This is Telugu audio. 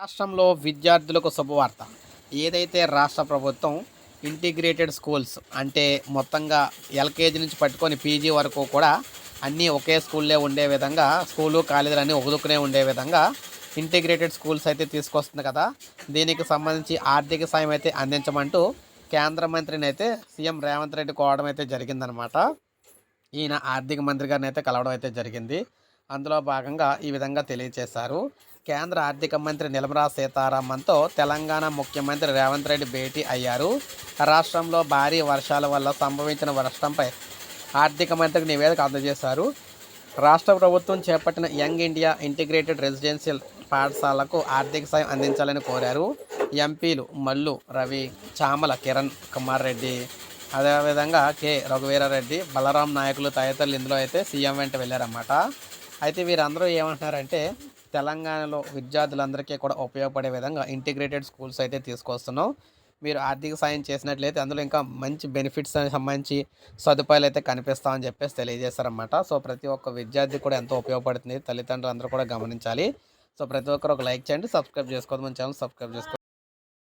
రాష్ట్రంలో విద్యార్థులకు శుభవార్త. ఏదైతే రాష్ట్ర ప్రభుత్వం ఇంటిగ్రేటెడ్ స్కూల్స్ అంటే మొత్తంగా ఎల్కేజీ నుంచి పట్టుకొని పీజీ వరకు కూడా అన్నీ ఒకే స్కూల్లో ఉండే విధంగా స్కూలు కాలేజీలు అన్నీ ఒదుకునే ఉండే విధంగా ఇంటిగ్రేటెడ్ స్కూల్స్ అయితే తీసుకొస్తుంది కదా. దీనికి సంబంధించి ఆర్థిక సాయం అయితే అందించమంటూ కేంద్ర మంత్రిని అయితే సీఎం రేవంత్ రెడ్డి కోవడం అయితే జరిగిందనమాట. ఈయన ఆర్థిక మంత్రి గారిని అయితే కలవడం అయితే జరిగింది. అందులో భాగంగా ఈ విధంగా తెలియజేశారు. కేంద్ర ఆర్థిక మంత్రి నిర్మలా సీతారామన్తో తెలంగాణ ముఖ్యమంత్రి రేవంత్ రెడ్డి భేటీ అయ్యారు. రాష్ట్రంలో భారీ వర్షాల వల్ల సంభవించిన వర్షంపై ఆర్థిక మంత్రికి నివేదిక అందజేశారు. రాష్ట్ర ప్రభుత్వం చేపట్టిన యంగ్ ఇండియా ఇంటిగ్రేటెడ్ రెసిడెన్షియల్ పాఠశాలకు ఆర్థిక సాయం అందించాలని కోరారు. ఎంపీలు మల్లు రవి చామల కిరణ్ కుమార్ రెడ్డి. అదేవిధంగా కె. రఘువీరారెడ్డి బలరాం నాయకులు తదితరులు ఇందులో అయితే సీఎం వెంట వెళ్ళారన్నమాట. అయితే వీరందరూ ఏమంటున్నారంటే తెలంగాణలో విద్యార్థులందరికీ కూడా ఉపయోగపడే విధంగా ఇంటిగ్రేటెడ్ స్కూల్స్ అయితే తీసుకొస్తున్నాం. మీరు ఆర్థిక సాయం చేసినట్లయితే అందులో ఇంకా మంచి బెనిఫిట్స్ సంబంధించి సదుపాయాలు అయితే కనిపిస్తామని చెప్పేసి తెలియజేస్తారన్నమాట సో ప్రతి ఒక్క విద్యార్థి కూడా ఎంతో ఉపయోగపడుతుంది. తల్లిదండ్రులు అందరూ కూడా గమనించాలి. సో ప్రతి ఒక్కరు ఒక లైక్ చేయండి. సబ్స్క్రైబ్ చేసుకోవద్దు. మన ఛానల్ సబ్స్క్రైబ్ చేసుకోండి